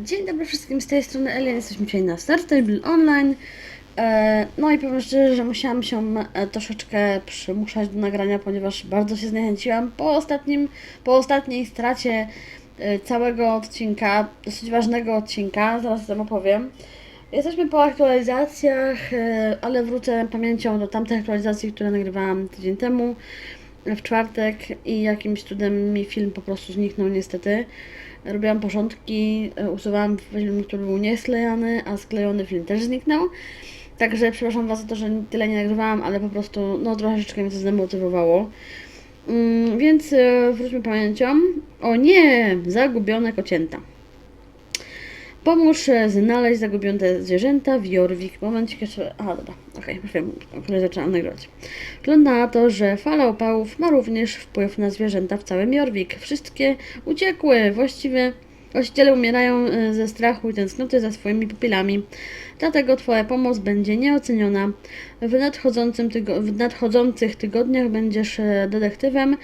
Dzień dobry wszystkim, z tej strony Elian, jesteśmy dzisiaj na Startable Online. E, No i powiem szczerze, że musiałam się e, troszeczkę przymuszać do nagrania, ponieważ bardzo się zniechęciłam po ostatnim, po ostatniej stracie e, całego odcinka, dosyć ważnego odcinka, zaraz tym opowiem. Jesteśmy po aktualizacjach, ale wrócę pamięcią do tamtych aktualizacji, które nagrywałam tydzień temu, w czwartek i jakimś cudem mi film po prostu zniknął niestety. Robiłam porządki, e, usuwałam film, który był niesklejony, a sklejony film też zniknął. Także przepraszam Was za to, że tyle nie nagrywałam, ale po prostu no troszeczkę mnie to zdemotywowało. Mm, więc e, wróćmy pamięcią. O nie! Zagubione kocięta. Pomóż znaleźć zagubione zwierzęta w Jorvik. Momencik jeszcze. Aha, dobra, okej, już wiem, o której zaczynam nagrywać. Wygląda na to, że fala opałów ma również wpływ na zwierzęta w całym Jorvik. Wszystkie uciekły, właściwie właściciele umierają e, ze strachu i tęsknoty za swoimi pupilami. Dlatego Twoja pomoc będzie nieoceniona. W, nadchodzącym tygo- w nadchodzących tygodniach będziesz e, detektywem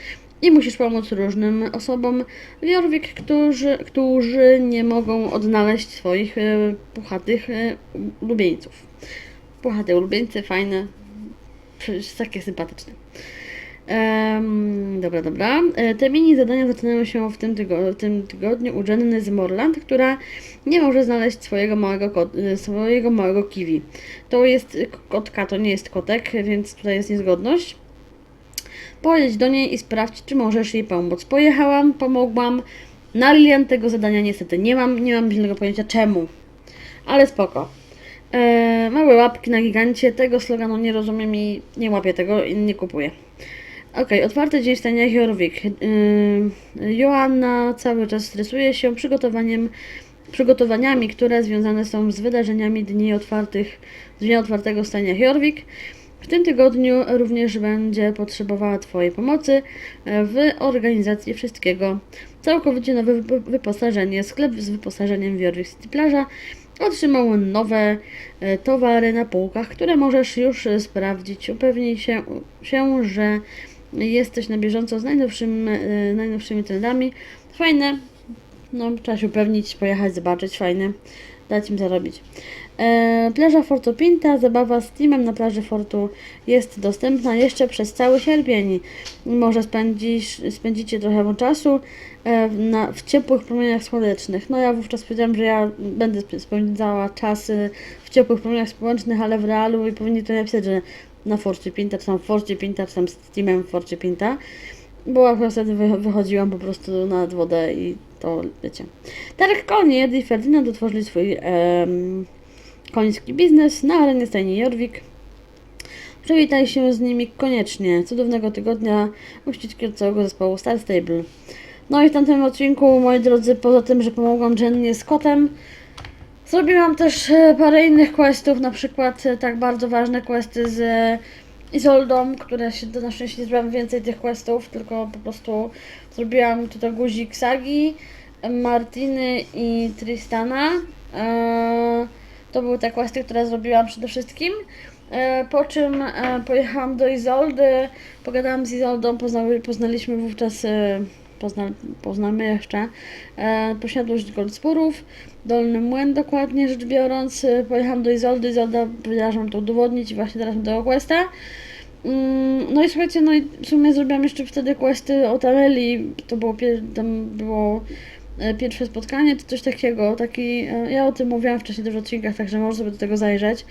i musisz pomóc różnym osobom w Jorvik, którzy, którzy nie mogą odnaleźć swoich e, puchatych e, ulubieńców. Puchate ulubieńcy, fajne, takie sympatyczne. Em, dobra, dobra. E, Te mini zadania zaczynają się w tym, tygo- w tym tygodniu u Jenny z Morland, która nie może znaleźć swojego małego, e, swojego małego kiwi. To jest kotka, to nie jest kotek, więc tutaj jest niezgodność. Pojedź do niej i sprawdź, czy możesz jej pomóc. Pojechałam, pomogłam. Na Lilian tego zadania niestety nie mam, nie mam zielonego pojęcia czemu. Ale spoko. E, małe łapki na gigancie, tego sloganu nie rozumiem i nie łapię tego i nie kupuję. Okej, otwarty dzień w stanie Jorvik. Yy, Joanna cały czas stresuje się przygotowaniem, przygotowaniami, które związane są z wydarzeniami Dni Otwartych, Dnia Otwartego w stanie Jorvik. W tym tygodniu również będzie potrzebowała Twojej pomocy e, w organizacji wszystkiego. Całkowicie nowe wypo- wyposażenie. Sklep z wyposażeniem w Jorvik City Plaza otrzymał nowe e, towary na półkach, które możesz już sprawdzić. Upewnij się, się że jesteś na bieżąco z najnowszym, e, najnowszymi trendami. Fajne, no trzeba się upewnić, pojechać, zobaczyć, fajne, dać im zarobić. E, plaża Fortu Pinta, zabawa z teamem na plaży Fortu jest dostępna jeszcze przez cały sierpień. Może spędzisz, spędzicie trochę czasu e, w- na, w ciepłych promieniach słonecznych. No ja wówczas powiedziałam, że ja będę sp- spędzała czas w ciepłych promieniach słonecznych, ale w realu i powinni to napisać, że na Forcie Pinta, czy tam w Forcie Pinta, czy tam z teamem Forcie Pinta. Bo akurat wtedy wy, wychodziłam po prostu nad wodę i to wiecie. Tarek Eddie i Ferdynand otworzyli swój em, koński biznes na arenie stajni Jorvik. Przywitaj się z nimi koniecznie. Cudownego tygodnia uściskieł całego zespołu Star Stable. No i w tamtym odcinku, moi drodzy, poza tym, że pomogłam Jennie z kotem, zrobiłam też e, parę innych questów, na przykład e, tak bardzo ważne questy z e, Izoldą, które się na szczęście nie zrobiłam więcej tych questów, tylko po prostu zrobiłam tutaj guzik Sagi, Martiny i Tristana. E, to były te questy, które zrobiłam przede wszystkim. E, Po czym e, pojechałam do Izoldy, pogadałam z Izoldą, poznaliśmy wówczas, e, pozna, poznamy jeszcze, posiadłość Goldspurów, Dolny Młyn dokładnie rzecz biorąc. Pojechałam do Izoldy, Izolda powiedziała, że mam to udowodnić i właśnie teraz mam tego questa. Mm, No i słuchajcie, no i w sumie zrobiłam jeszcze wtedy questy o Tareli, to było, tam było pierwsze spotkanie, czy coś takiego, taki, e, ja o tym mówiłam wcześniej też w odcinkach, także można sobie do tego zajrzeć.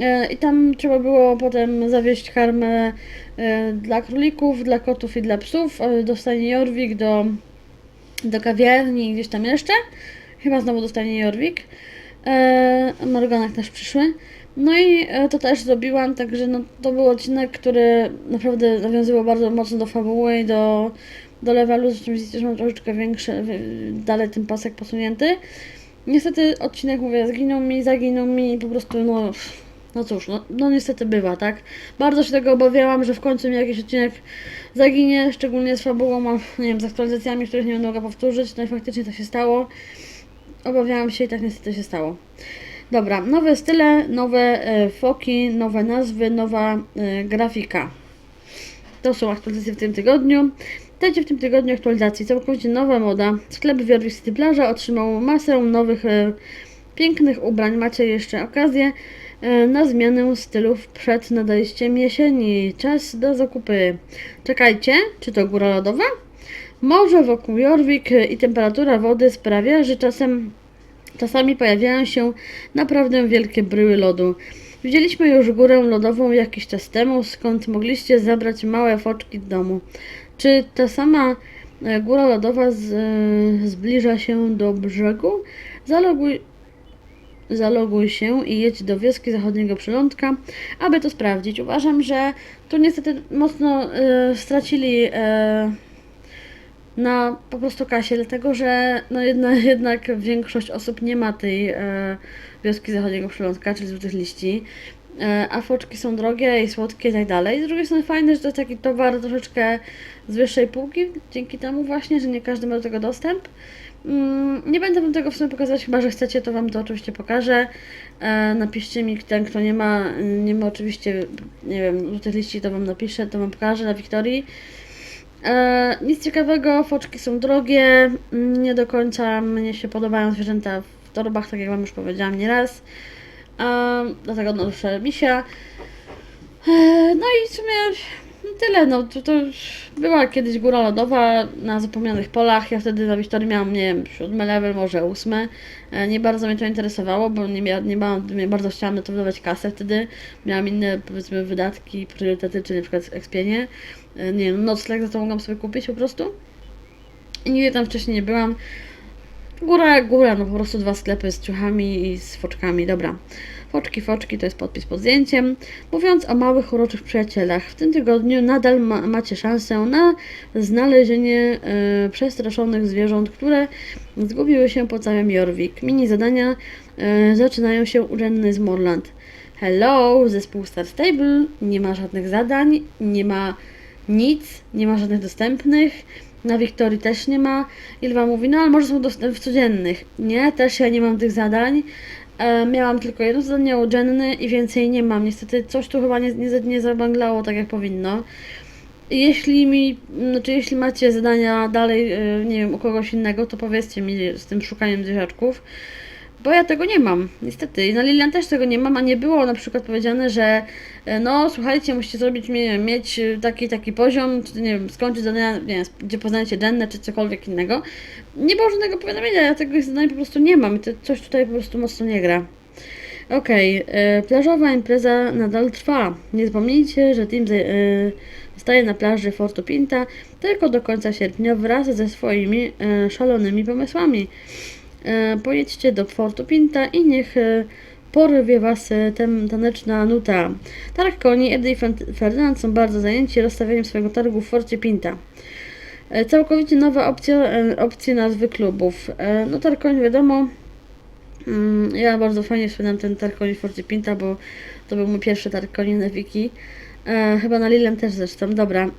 E, I tam trzeba było potem zawieźć karmę e, dla królików, dla kotów i dla psów, e, do stajni Jorvik, do, do kawiarni gdzieś tam jeszcze. Chyba znowu do stajni Jorvik. E, Morganak też przyszły. No i e, to też zrobiłam, także no, to był odcinek, który naprawdę nawiązywał bardzo mocno do fabuły i do, do levelu, zresztą widzicie, że mam troszeczkę większy, dalej ten pasek posunięty. Niestety odcinek, mówię, zginął mi, zaginął mi i po prostu, no, no cóż, no, no niestety bywa, tak? Bardzo się tego obawiałam, że w końcu mi jakiś odcinek zaginie, szczególnie z fabułą, nie wiem, z aktualizacjami, których nie będę mogła powtórzyć, no i faktycznie to się stało. Obawiałam się i tak niestety się stało. Dobra, nowe style, nowe e, foki, nowe nazwy, nowa e, grafika. To są aktualizacje w tym tygodniu. Witajcie w tym tygodniu aktualizacji. Całkowicie nowa moda. Sklep w Jorvik City Plaza otrzymał masę nowych, e, pięknych ubrań. Macie jeszcze okazję e, na zmianę stylów przed nadejściem jesieni. Czas do zakupy. Czekajcie, czy to góra lodowa? Morze wokół Jorvik e, i temperatura wody sprawia, że czasem Czasami pojawiają się naprawdę wielkie bryły lodu. Widzieliśmy już górę lodową jakiś czas temu, skąd mogliście zabrać małe foczki do domu. Czy ta sama e, góra lodowa z, e, zbliża się do brzegu? Zaloguj, zaloguj się i jedź do wioski zachodniego przylądka, aby to sprawdzić. Uważam, że tu niestety mocno e, stracili na po prostu kasie, dlatego że no jedna, jednak większość osób nie ma tej wioski zachodniego przylądka, czyli złotych liści. E, a foczki są drogie i słodkie i tak dalej. Z drugiej strony fajne, że to jest taki towar troszeczkę z wyższej półki, dzięki temu właśnie, że nie każdy ma do tego dostęp. Mm, nie będę wam tego w sumie pokazać, chyba że chcecie, to wam to oczywiście pokażę. E, napiszcie mi, ten kto nie ma, nie ma oczywiście, nie wiem, złotych liści, to wam napiszę, to wam pokażę na Wiktorii. E, nic ciekawego, foczki są drogie, nie do końca mnie się podobają zwierzęta w torbach, tak jak Wam już powiedziałam nieraz. Dlatego noszę misia. E, no i w sumie tyle, no to, to była kiedyś góra lodowa na zapomnianych polach, ja wtedy na Wiktorii miałam, nie wiem, siódmy level, może ósmy. E, nie bardzo mnie to interesowało, bo nie, mia, nie, nie bardzo chciałam na to wydawać kasę wtedy. Miałam inne, powiedzmy, wydatki, priorytety, czyli na przykład ekspienie. E, nie wiem, nocleg za to mogłam sobie kupić po prostu. I nigdy tam wcześniej nie byłam. Góra jak góra, no po prostu dwa sklepy z ciuchami i z foczkami, dobra. Foczki, foczki to jest podpis pod zdjęciem. Mówiąc o małych, uroczych przyjacielach, w tym tygodniu nadal ma, macie szansę na znalezienie e, przestraszonych zwierząt, które zgubiły się po całym Jorvik. Mini zadania e, zaczynają się u z Morland. Hello, zespół Star Stable, nie ma żadnych zadań, nie ma nic, nie ma żadnych dostępnych. Na Wiktorii też nie ma. Ilwa mówi, no ale może są w codziennych. Nie, też ja nie mam tych zadań. E, miałam tylko jedno zadanie u Jenny i więcej nie mam. Niestety coś tu chyba nie, nie, nie zabanglało tak jak powinno. Jeśli mi, znaczy jeśli macie zadania dalej, e, nie wiem, u kogoś innego, to powiedzcie mi z tym szukaniem zwierzaczków. Bo ja tego nie mam, niestety. I na Lilian też tego nie mam, a nie było na przykład powiedziane, że e, no słuchajcie, musicie zrobić, mieć e, taki taki poziom, czy nie wiem, skończyć zadania, nie wiem, gdzie poznajecie Jennę, czy cokolwiek innego. Nie było żadnego powiadomienia, ja tego zadań po prostu nie mam i to coś tutaj po prostu mocno nie gra. Okej, okay, plażowa impreza nadal trwa. Nie zapomnijcie, że team y, staje na plaży Fortu Pinta tylko do końca sierpnia wraz ze swoimi szalonymi pomysłami. E, pojedźcie do Fortu Pinta i niech e, porwie Was e, ten taneczna nuta. Targ koni, Eddie i Ferdynand są bardzo zajęci rozstawianiem swojego targu w Forcie Pinta. Całkowicie nowa opcja, opcje nazwy klubów. No targ koni wiadomo, mm, ja bardzo fajnie wspominam ten targ koni w Forcie Pinta, bo to był mój pierwszy targ koni na Wiki. Chyba na Lilem też zresztą, dobra.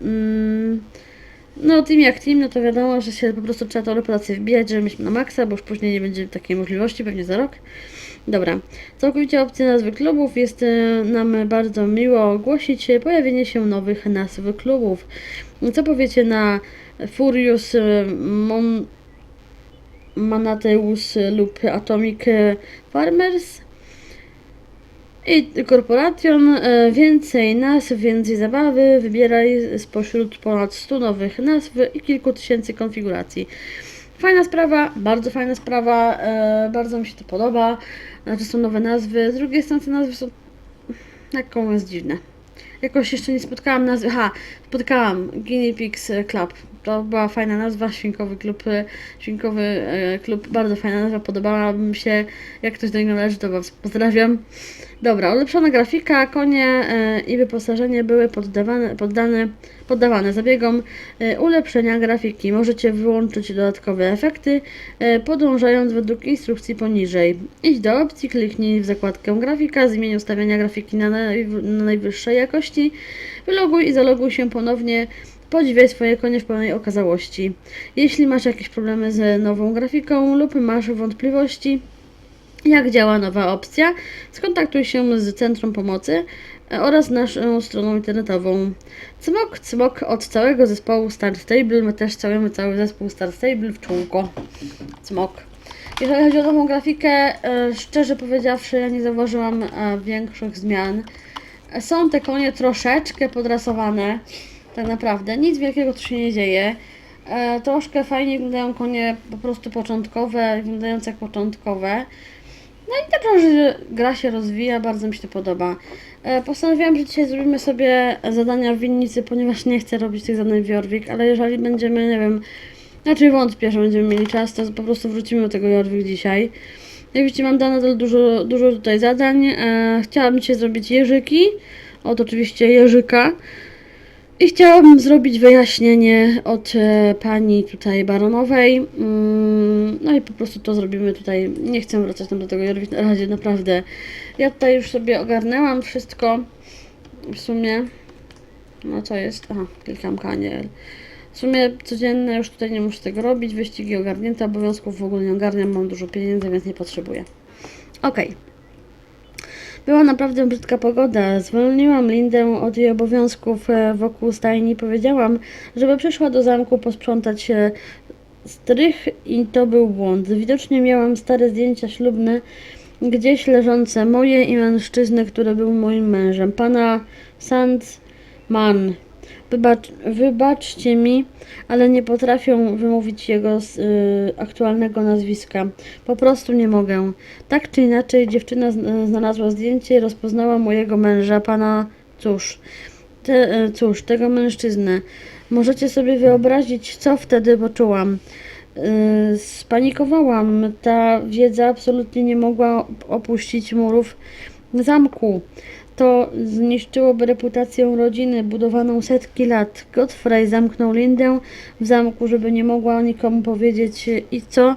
No, team jak team, no to wiadomo, że się po prostu trzeba tą reputację wbijać, żeby mieć na maksa, bo już później nie będzie takiej możliwości, pewnie za rok. Dobra, całkowicie opcja nazwy klubów. Jest e, nam bardzo miło ogłosić pojawienie się nowych nazw klubów. Co powiecie na Furious e, Mon Manateus lub Atomic Farmers? I Corporation, e, więcej nazw, więcej zabawy, wybieraj spośród ponad 100 nowych nazw i kilku tysięcy konfiguracji. Fajna sprawa, bardzo fajna sprawa, e, bardzo mi się to podoba, znaczy są nowe nazwy, z drugiej strony te nazwy są jaką jest dziwne. Jakoś jeszcze nie spotkałam nazwy, ha, spotkałam Guinea Pigs Club, to była fajna nazwa, Świnkowy Klub, Świnkowy Klub, bardzo fajna nazwa, podobała mi się, jak ktoś do niego należy, to Was pozdrawiam. Dobra, ulepszona grafika, konie e, i wyposażenie były poddawane, poddane, poddawane zabiegom e, ulepszenia grafiki. Możecie wyłączyć dodatkowe efekty, e, podążając według instrukcji poniżej. Idź do opcji, kliknij w zakładkę grafika, zmień ustawienia grafiki na, naj, na najwyższej jakości, wyloguj i zaloguj się ponownie Podziwiaj swoje konie w pełnej okazałości. Jeśli masz jakieś problemy z nową grafiką lub masz wątpliwości, jak działa nowa opcja, skontaktuj się z Centrum Pomocy e, oraz naszą stroną internetową. Cmok, cmok od całego zespołu Star Stable. My też całujemy cały zespół Star Stable w czółko. Cmok. Jeżeli chodzi o nową grafikę, e, szczerze powiedziawszy, ja nie zauważyłam e, większych zmian. Są te konie troszeczkę podrasowane, tak naprawdę. Nic wielkiego tu się nie dzieje. E, troszkę fajnie wyglądają konie po prostu początkowe, wyglądające jak początkowe. No i dobrze, że gra się rozwija, bardzo mi się to podoba. E, postanowiłam, że dzisiaj zrobimy sobie zadania w winnicy, ponieważ nie chcę robić tych zadań w Jorvik, ale jeżeli będziemy, nie wiem, znaczy wątpię, że będziemy mieli czas, to po prostu wrócimy do tego Jorvik dzisiaj. Jak widzicie, mam dane dużo, dużo tutaj zadań. E, chciałabym dzisiaj zrobić jeżyki, od oczywiście jeżyka. I chciałabym zrobić wyjaśnienie od e, pani tutaj baronowej. Mm, no i po prostu to zrobimy tutaj. Nie chcę wracać tam do tego na razie, naprawdę. Ja tutaj już sobie ogarnęłam wszystko. W sumie. No co jest? Aha, klikam kaniel. W sumie codzienne już tutaj nie muszę tego robić. Wyścigi ogarnięte, obowiązków w ogóle nie ogarniam. Mam dużo pieniędzy, więc nie potrzebuję. Okej. Była naprawdę brzydka pogoda. Zwolniłam Lindę od jej obowiązków e, wokół stajni. Powiedziałam, żeby przyszła do zamku posprzątać się strych i to był błąd. Widocznie miałam stare zdjęcia ślubne, gdzieś leżące moje i mężczyzny, który był moim mężem, pana Sandman. Wybacz, wybaczcie mi, ale nie potrafię wymówić jego z, y, aktualnego nazwiska. Po prostu nie mogę. Tak czy inaczej, dziewczyna zn- znalazła zdjęcie i rozpoznała mojego męża, pana cóż, te, y, cóż, tego mężczyznę. Możecie sobie wyobrazić, co wtedy poczułam. Yy, Spanikowałam. Ta wiedza absolutnie nie mogła opuścić murów zamku. To zniszczyłoby reputację rodziny budowaną setki lat. Godfrey zamknął Lindę w zamku, żeby nie mogła nikomu powiedzieć i co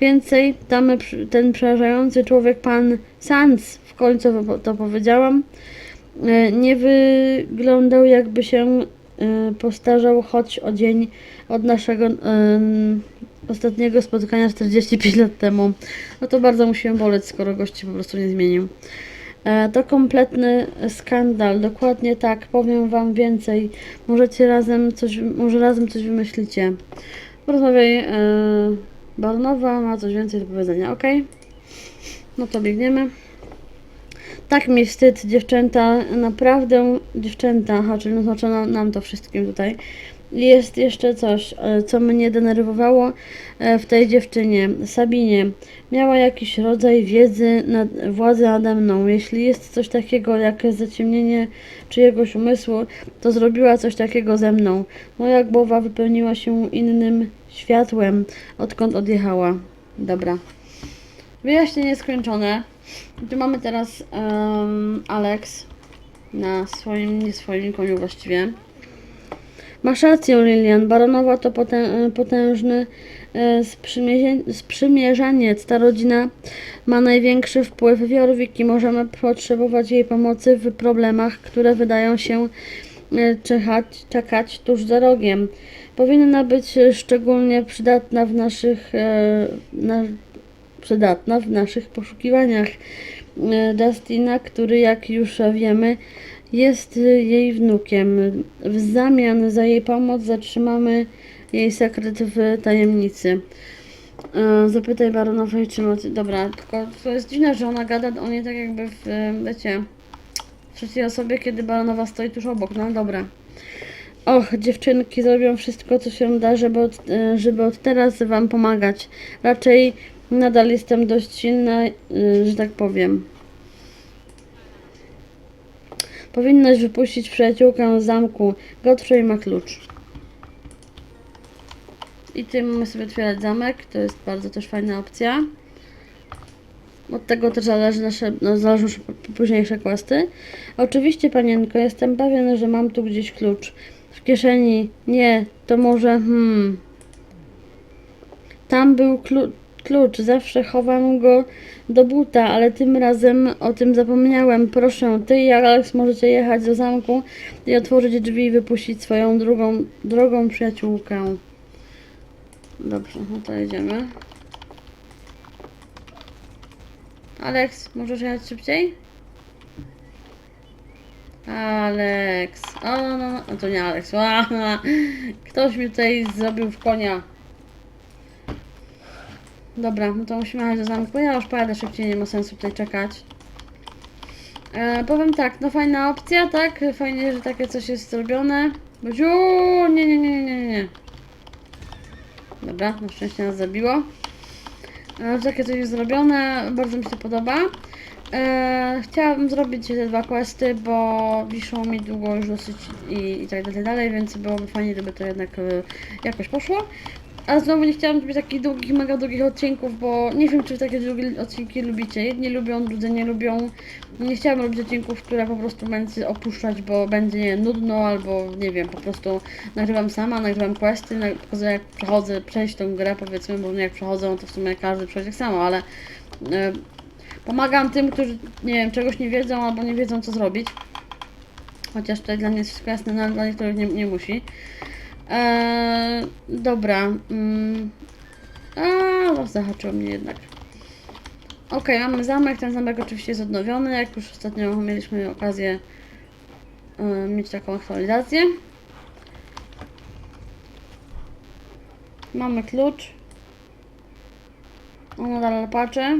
więcej, tam ten przerażający człowiek, pan Sands, w końcu to powiedziałam, e, nie wyglądał jakby się e, postarzał choć o dzień od naszego em, ostatniego spotkania 45 lat temu. No to bardzo musiałem boleć, skoro gości po prostu nie zmienił. E, To kompletny skandal, dokładnie tak, powiem wam więcej. Możecie razem coś, może razem coś wymyślicie. Porozmawiaj, e, Barnowa ma coś więcej do powiedzenia, ok? No to biegniemy. Tak mi wstyd, dziewczęta, naprawdę dziewczęta, aha, czyli oznaczono nam to wszystkim tutaj. Jest jeszcze coś, e, co mnie denerwowało e, w tej dziewczynie, Sabinie. Miała jakiś rodzaj wiedzy, nad, władzy nade mną. Jeśli jest coś takiego jak zaciemnienie czyjegoś umysłu, to zrobiła coś takiego ze mną. Moja głowa wypełniła się innym światłem, odkąd odjechała. Dobra. Wyjaśnienie skończone. Tu mamy teraz em, Alex na swoim, nie swoim koniu właściwie. Masz rację, Lilian. Baronowa to potę, potężny e, sprzymierzaniec. Ta rodzina ma największy wpływ w Jorvik i możemy potrzebować jej pomocy w problemach, które wydają się e, czekać, czekać tuż za rogiem. Powinna być e, szczególnie przydatna w naszych, e, na, przydatna w naszych poszukiwaniach. E, Justina, który jak już wiemy, jest jej wnukiem. W zamian za jej pomoc zatrzymamy jej sekret w tajemnicy. E, Zapytaj baronowej, czy ma... Dobra, tylko to jest dziwne, że ona gada o niej tak jakby w, wiecie, w trzeciej osobie, kiedy baronowa stoi tuż obok. No dobra. Och, dziewczynki zrobią wszystko, co się da, żeby od, e, żeby od teraz wam pomagać. Raczej nadal jestem dość silna, e, że tak powiem. Powinnaś wypuścić przyjaciółkę z zamku. Godfrey ma klucz. I tym mamy sobie otwierać zamek. To jest bardzo też fajna opcja. Od tego też zależy nasze, no, zależą nasze późniejsze questy. Oczywiście, panienko, jestem pewien, że mam tu gdzieś klucz. W kieszeni. Nie, to może... Hmm. Tam był klu- klucz. Zawsze chowam go do buta, ale tym razem o tym zapomniałem. Proszę, ty i Alex możecie jechać do zamku i otworzyć drzwi i wypuścić swoją drugą, drogą przyjaciółkę. Dobrze, no to jedziemy. Alex, możesz jechać szybciej? Alex. O, no, no, no. to nie Alex. Ktoś mi tutaj zrobił w konia. Dobra, no to musimy jechać do zamku. Ja już pojadę szybciej, nie ma sensu tutaj czekać. E, powiem tak, no fajna opcja, tak? Fajnie, że takie coś jest zrobione. Boziu, nie, nie, nie, nie, nie. Dobra, na szczęście nas zabiło. E, takie coś jest zrobione, bardzo mi się to podoba. E, chciałabym zrobić te dwa questy, bo wiszą mi długo już dosyć i, i tak dalej, dalej, więc byłoby fajnie, gdyby to jednak e, jakoś poszło. A znowu nie chciałam zrobić takich długich, mega długich odcinków, bo nie wiem, czy takie długie odcinki lubicie. Jedni lubią, drudzy nie lubią. Nie chciałam robić odcinków, które po prostu będę opuszczać, bo będzie nie, nudno, albo nie wiem, po prostu nagrywam sama, nagrywam questy, pokazuję jak przechodzę, przejść tą grę powiedzmy, bo jak przechodzę, no to w sumie każdy przejdzie tak samo, ale e, pomagam tym, którzy, nie wiem, czegoś nie wiedzą, albo nie wiedzą co zrobić. Chociaż tutaj dla mnie jest wszystko jasne, no, dla niektórych nie, nie musi. Eee, dobra. Mm. A, zahaczyło mnie jednak. Okej, mamy zamek. Ten zamek oczywiście jest odnowiony. Jak już ostatnio mieliśmy okazję e, mieć taką aktualizację. Mamy klucz. On nadal patrzę.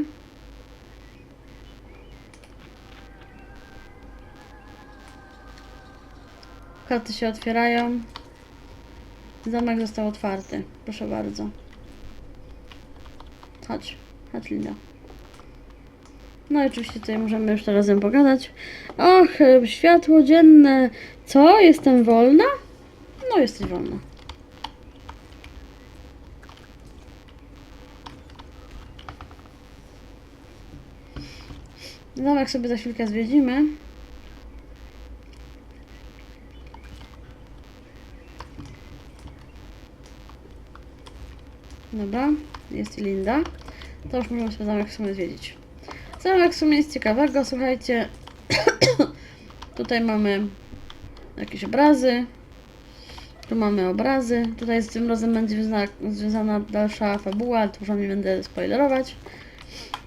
Karty się otwierają. Zamek został otwarty. Proszę bardzo. Chodź. Chodź, Linda. No i oczywiście tutaj możemy już teraz razem pogadać. Och, światło dzienne. Co? Jestem wolna? No, jesteś wolna. Zamek sobie za chwilkę zwiedzimy. Dobra, jest i Linda. To już możemy sobie zamek w sumie zwiedzić. Zamek w sumie jest ciekawego, słuchajcie. Tutaj mamy jakieś obrazy. Tu mamy obrazy. Tutaj z tym razem będzie związana, dalsza fabuła, to już nie będę spoilerować.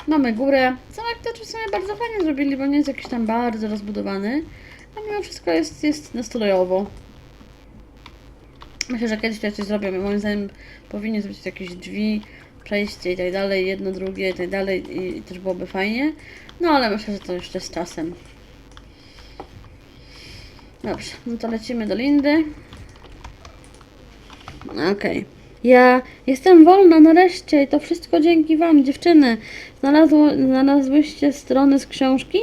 Mamy górę. Zamek to w sumie bardzo fajnie zrobili, bo nie jest jakiś tam bardzo rozbudowany. A mimo wszystko jest, jest nastrojowo. Myślę, że kiedyś tutaj coś zrobią. Moim zdaniem powinni zrobić jakieś drzwi, przejście i tak dalej, jedno, drugie i tak dalej i, i też byłoby fajnie. No ale myślę, że to jeszcze z czasem. Dobrze, no to lecimy do Lindy. Okej. Ja jestem wolna nareszcie i to wszystko dzięki Wam, dziewczyny. Znalazło, znalazłyście strony z książki?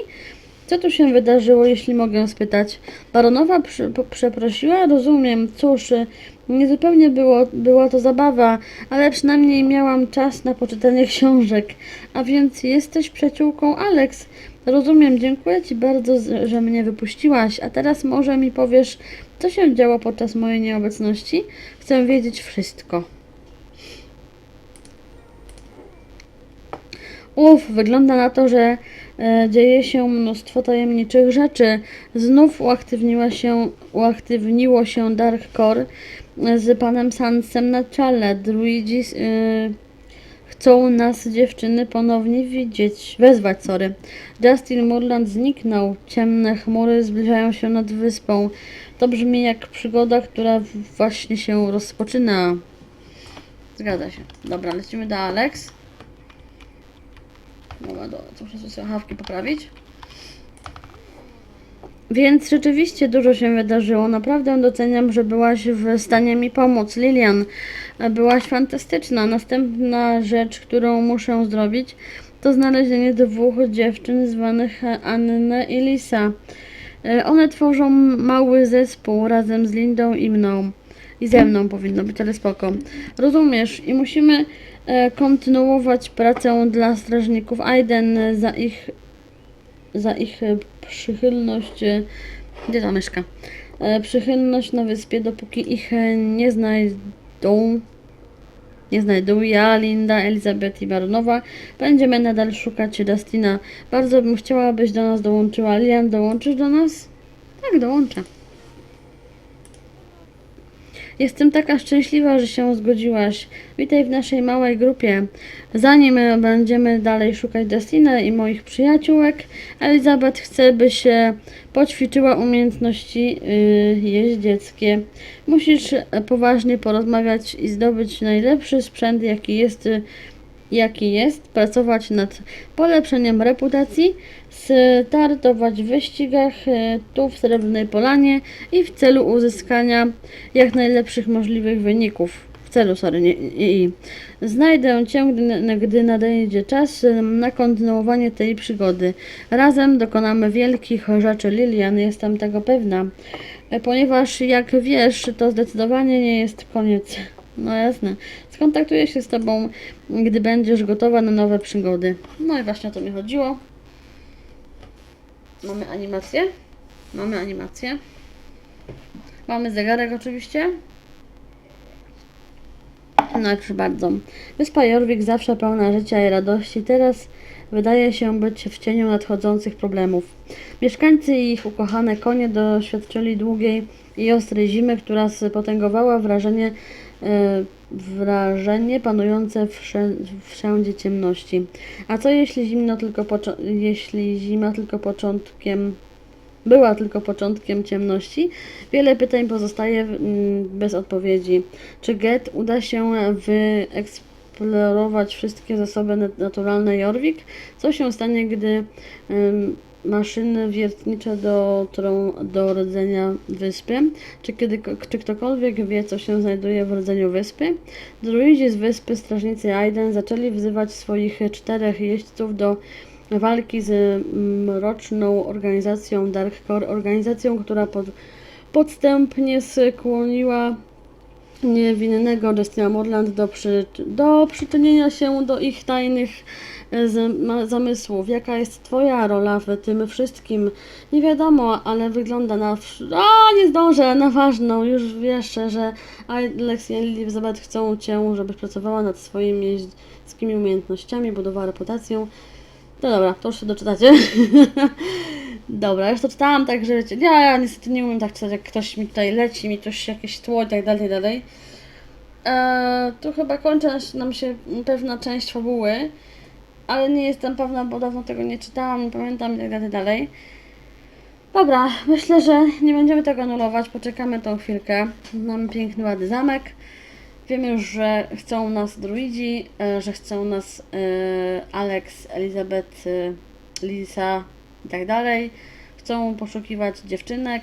Co tu się wydarzyło, jeśli mogę spytać? Baronowa przeprosiła? Rozumiem. Cóż, y, niezupełnie było, była to zabawa, ale przynajmniej miałam czas na poczytanie książek. A więc jesteś przyjaciółką Alex. Rozumiem, dziękuję Ci bardzo, że mnie wypuściłaś. A teraz może mi powiesz, co się działo podczas mojej nieobecności? Chcę wiedzieć wszystko. Uf, wygląda na to, że dzieje się mnóstwo tajemniczych rzeczy. Znów uaktywniła się, uaktywniło się Dark Core e, z panem Sansem na czele. Druidzi e, chcą nas dziewczyny ponownie widzieć, wezwać, sorry. Justin Moorland zniknął. Ciemne chmury zbliżają się nad wyspą. To brzmi jak przygoda, która właśnie się rozpoczyna. Zgadza się. Dobra, lecimy do Alex. Dobra, dobra, to muszę słuchawki poprawić. Więc rzeczywiście dużo się wydarzyło. Naprawdę doceniam, że byłaś w stanie mi pomóc. Lilian, byłaś fantastyczna. Następna rzecz, którą muszę zrobić, to znalezienie dwóch dziewczyn zwanych Annę i Lisa. E, One tworzą mały zespół razem z Lindą i mną. I ze mną powinno być, ale spoko. Rozumiesz, i musimy kontynuować pracę dla strażników Aiden za ich za ich e, przychylność. e, Gdzie ta myszka? E, Przychylność na wyspie, dopóki ich e, nie znajdą. Nie znajdą ja, Linda, Elizabeth i Baronowa. Będziemy nadal szukać Dustina. Bardzo bym chciała, abyś do nas dołączyła. Lian, dołączysz do nas? Tak, dołączę. Jestem taka szczęśliwa, że się zgodziłaś. Witaj w naszej małej grupie. Zanim będziemy dalej szukać Destina i moich przyjaciółek, Elizabeth chce, byś e, poćwiczyła umiejętności y, jeździeckie. Musisz e, poważnie porozmawiać i zdobyć najlepszy sprzęt, jaki jest, jaki jest, pracować nad polepszeniem reputacji, startować w wyścigach e, tu w Srebrnej Polanie i w celu uzyskania jak najlepszych możliwych wyników. W celu, sorry, nie, nie i. Znajdę Cię, gdy, gdy nadejdzie czas e, na kontynuowanie tej przygody. Razem dokonamy wielkich rzeczy, Lilian, jestem tego pewna. E, Ponieważ, jak wiesz, to zdecydowanie nie jest koniec. No jasne. Skontaktuję się z Tobą, gdy będziesz gotowa na nowe przygody. No i właśnie o to mi chodziło. Mamy animację. Mamy animację. Mamy zegarek oczywiście. No i proszę bardzo. Wyspa Jorvik zawsze pełna życia i radości. Teraz wydaje się być w cieniu nadchodzących problemów. Mieszkańcy i ich ukochane konie doświadczyli długiej i ostrej zimy, która spotęgowała wrażenie, e, wrażenie panujące wszę, wszędzie ciemności. A co jeśli zimno tylko jeśli zima tylko początkiem była tylko początkiem ciemności. Wiele pytań pozostaje mm, bez odpowiedzi. Czy Get uda się wyeksplorować wszystkie zasoby nat- naturalne Jorvik? Co się stanie, gdy maszyny wiertnicze dotrą do rdzenia wyspy? Czy, kiedy, czy ktokolwiek wie, co się znajduje w rdzeniu wyspy? Druidzi z wyspy Strażnicy Aiden zaczęli wzywać swoich czterech jeźdźców do walki z mroczną organizacją Dark Core, organizacją, która pod, podstępnie skłoniła niewinnego Justina Morland do, przy, do przyczynienia się do ich tajnych zamysłów. Jaka jest Twoja rola w tym wszystkim? Nie wiadomo, ale wygląda na... A, nie zdążę, na ważną. Już wiesz, że Alex i Elizabeth chcą Cię, żebyś pracowała nad swoimi jeździeckimi umiejętnościami, budowała reputację. No dobra, to już się doczytacie. dobra, już to czytałam, także wiecie, ja, ja niestety nie umiem tak czytać, jak ktoś mi tutaj leci, mi coś jakieś tło i tak dalej, dalej. Eee, tu chyba kończy nam się pewna część fabuły, ale nie jestem pewna, bo dawno tego nie czytałam, nie pamiętam i tak dalej. Dobra, myślę, że nie będziemy tego anulować, poczekamy tą chwilkę. Mamy piękny, ładny zamek. Wiemy już, że chcą nas druidzi, e, że chcą nas e, Alex, Elizabeth, e, Lisa i tak. Chcą poszukiwać dziewczynek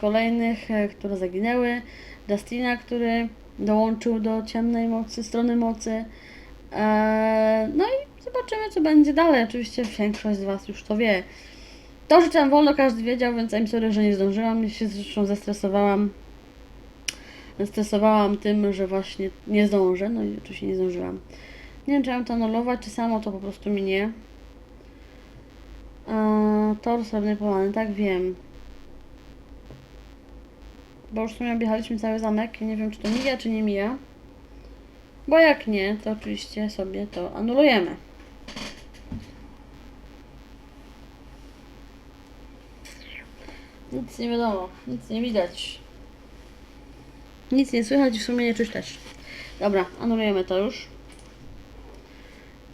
kolejnych, które zaginęły. Dustina, który dołączył do ciemnej mocy, strony mocy. No i zobaczymy, co będzie dalej. Oczywiście większość z Was już to wie. To życzyłam wolno, każdy wiedział, więc I'm sorry, że nie zdążyłam. Ja się zresztą zestresowałam stresowałam tym, że właśnie nie zdążę, no i oczywiście nie zdążyłam. Nie wiem, czy mam to anulować, czy samo to po prostu minie. Eee, tor srebrnej polany, tak wiem. Bo już w sumie objechaliśmy cały zamek i nie wiem, czy to mija, czy nie mija. Bo jak nie, to oczywiście sobie to anulujemy. Nie wiadomo, nic nie widać. Nic nie słychać i w sumie nie czuć też. Dobra, anulujemy to już.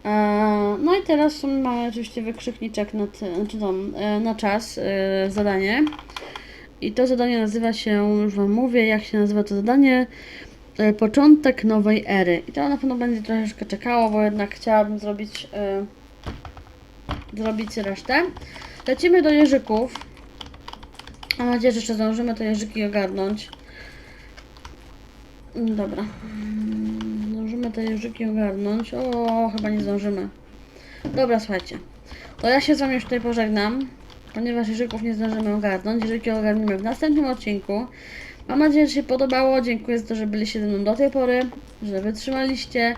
Eee, no i teraz w sumie mamy oczywiście wykrzykniczek na, znaczy tam, e, na czas, e, zadanie. I to zadanie nazywa się, już Wam mówię, jak się nazywa to zadanie. E, początek nowej ery. I to na pewno będzie troszeczkę czekało, bo jednak chciałabym zrobić, e, zrobić resztę. Lecimy do jeżyków. Mam nadzieję, że jeszcze zdążymy te jeżyki ogarnąć. Mm, Dobra. Mm, Zdążymy te jeżyki ogarnąć. O, chyba nie zdążymy. Dobra, słuchajcie. To ja się z Wami już tutaj pożegnam, ponieważ jeżyków nie zdążymy ogarnąć. Jeżyki ogarniemy w następnym odcinku. Mam nadzieję, że się podobało. Dziękuję za to, że byliście ze mną do tej pory, że wytrzymaliście.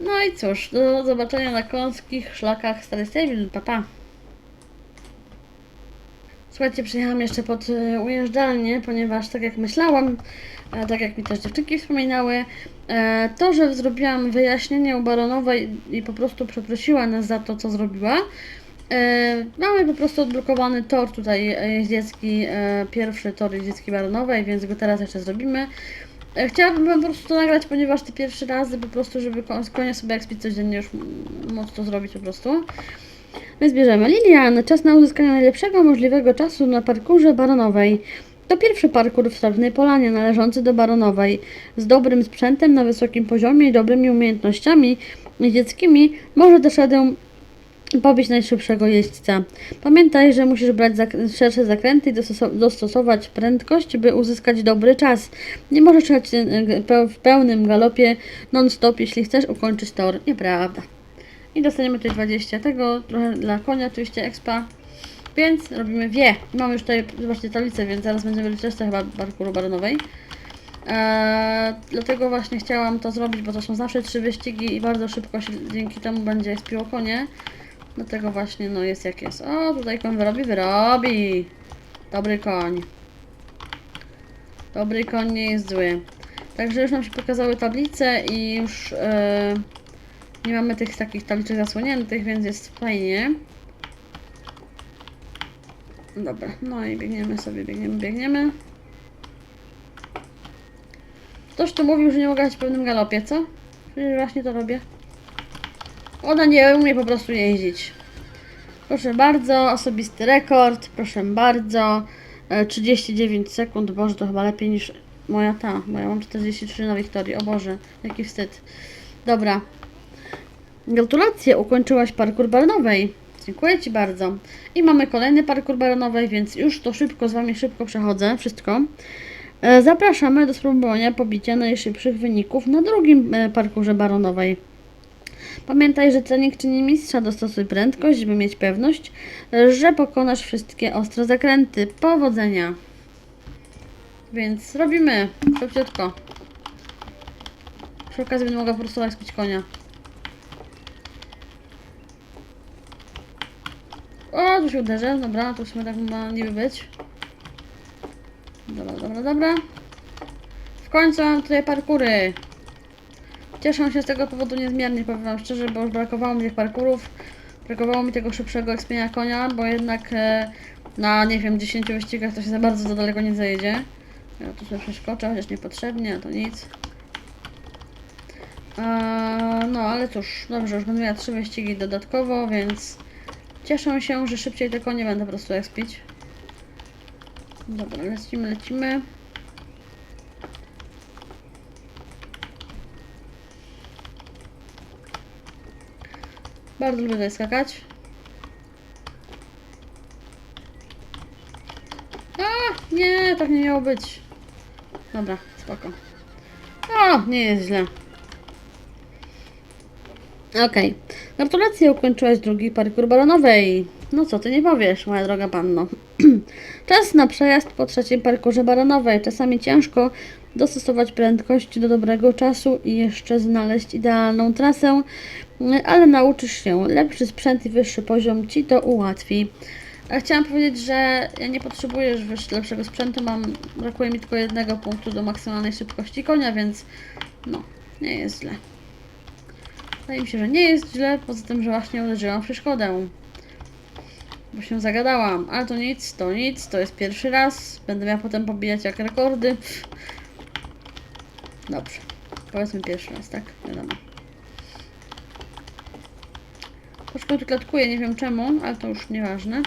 No i cóż, do zobaczenia na końskich szlakach Stary Stable. Pa, pa. Słuchajcie, przyjechałam jeszcze pod e, ujeżdżalnię, ponieważ tak jak myślałam, e, tak jak mi też dziewczynki wspominały, e, to, że zrobiłam wyjaśnienie u Baronowej i po prostu przeprosiła nas za to, co zrobiła, mamy po prostu odblokowany tor tutaj jeździecki, pierwszy tor jeździecki Baronowej, więc go teraz jeszcze zrobimy. Chciałabym po prostu to nagrać, ponieważ te pierwsze razy po prostu, żeby ko- konie sobie ekspić codziennie już móc to zrobić po prostu. Więc bierzemy Lilian. Czas na uzyskanie najlepszego możliwego czasu na parkurze baronowej. To pierwszy parkur w Srebrnej Polanie należący do baronowej. Z dobrym sprzętem na wysokim poziomie i dobrymi umiejętnościami dzieckimi może też radę pobić najszybszego jeźdźca. Pamiętaj, że musisz brać zak- szersze zakręty i dostoso- dostosować prędkość, by uzyskać dobry czas. Nie możesz jechać e, w pełnym galopie non-stop, jeśli chcesz ukończyć tor. Nieprawda. I dostaniemy tutaj 20 tego, trochę dla konia oczywiście expa. Więc robimy wie. Mamy już tutaj, zobaczcie, tablicę, więc zaraz będziemy robić resztę chyba parkuru baronowej. Eee, dlatego właśnie chciałam to zrobić, bo to są zawsze trzy wyścigi i bardzo szybko się dzięki temu będzie expiło konie. Dlatego właśnie, no jest jak jest. O, tutaj koń wyrobi, wyrobi. Dobry koń. Dobry koń nie jest zły. Także już nam się pokazały tablice i już e, nie mamy tych takich tabliczek zasłoniętych, więc jest fajnie. Dobra, no i biegniemy sobie, biegniemy, biegniemy. Ktoś tu mówił, że nie mogę w pełnym galopie, co? Przecież właśnie to robię. Ona nie umie po prostu jeździć. Proszę bardzo, osobisty rekord, proszę bardzo. E, 39 sekund, Boże, to chyba lepiej niż moja ta, bo ja mam 43 na Wiktorii. O Boże, jaki wstyd. Dobra. Gratulacje, ukończyłaś parkour baronowej. Dziękuję Ci bardzo. I mamy kolejny parkour baronowej, więc już to szybko z Wami szybko przechodzę, wszystko. E, Zapraszamy do spróbowania pobicia najszybszych wyników na drugim e, parkurze baronowej. Pamiętaj, że trening czyni mistrza, dostosuj prędkość, żeby mieć pewność, że pokonasz wszystkie ostre zakręty. Powodzenia! Więc robimy szybciutko. Przy okazji będę mogła po prostu konia. O, tu się uderzę. Dobra, to w sumie tak ma niby być. Dobra, dobra, dobra. W końcu mam tutaj parkury. Cieszę się z tego powodu niezmiernie, powiem wam szczerze, bo już brakowało mi tych parkurów. Brakowało mi tego szybszego ekspienia konia, bo jednak e, na, nie wiem, 10 wyścigach to się za bardzo za daleko nie zajedzie. Ja tu sobie przeskoczę, chociaż niepotrzebnie, a to nic. Eee, no, ale cóż, dobrze, już będę miała trzy wyścigi dodatkowo, więc cieszę się, że szybciej te konie będę po prostu ekspić. Dobra, lecimy, lecimy. Bardzo lubię tutaj skakać. A, nie, tak nie miało być. Dobra, spoko. O, nie jest źle. Okej. Gratulacje, ukończyłaś drugi parkour baronowej. No co ty nie powiesz, moja droga panno. Czas na przejazd po trzecim parkurze baronowej. Czasami ciężko dostosować prędkość do dobrego czasu i jeszcze znaleźć idealną trasę, ale nauczysz się. Lepszy sprzęt i wyższy poziom ci to ułatwi. A chciałam powiedzieć, że ja nie potrzebuję lepszego sprzętu, mam, brakuje mi tylko jednego punktu do maksymalnej szybkości konia, więc no, nie jest źle. Wydaje mi się, że nie jest źle, poza tym, że właśnie uderzyłam w przeszkodę. Bo się zagadałam, ale to nic, to nic, to jest pierwszy raz. Będę miała potem pobijać jak rekordy. Dobrze, powiedzmy pierwszy raz, tak? Wiadomo. Troszkę tu klatkuję, nie wiem czemu, ale to już nieważne.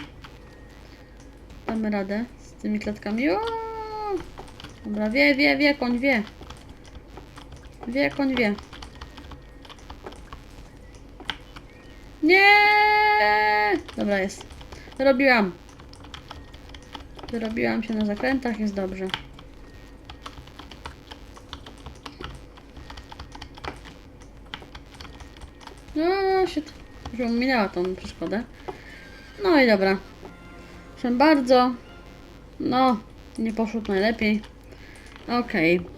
Damy radę z tymi klatkami. O! Dobra, wie, wie, wie, koń wie. Wie, koń wie. Nie! Dobra, jest. Wyrobiłam. Wyrobiłam się na zakrętach, jest dobrze. No, się już minęła tą przeszkodę. No i dobra. Proszę bardzo. No, nie poszło najlepiej. Okej.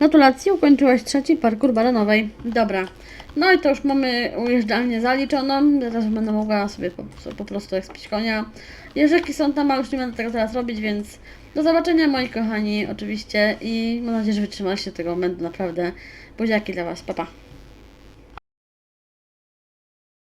Gratulacje, ukończyłaś trzeci parkour baronowej. Dobra. No i to już mamy ujeżdżalnię zaliczoną. Teraz będę mogła sobie po, po prostu ekspić konia. Jeżyki są tam, ale już nie będę tego teraz robić, więc do zobaczenia moi kochani oczywiście i mam nadzieję, że wytrzymaliście tego momentu naprawdę. Buziaki dla Was, pa pa.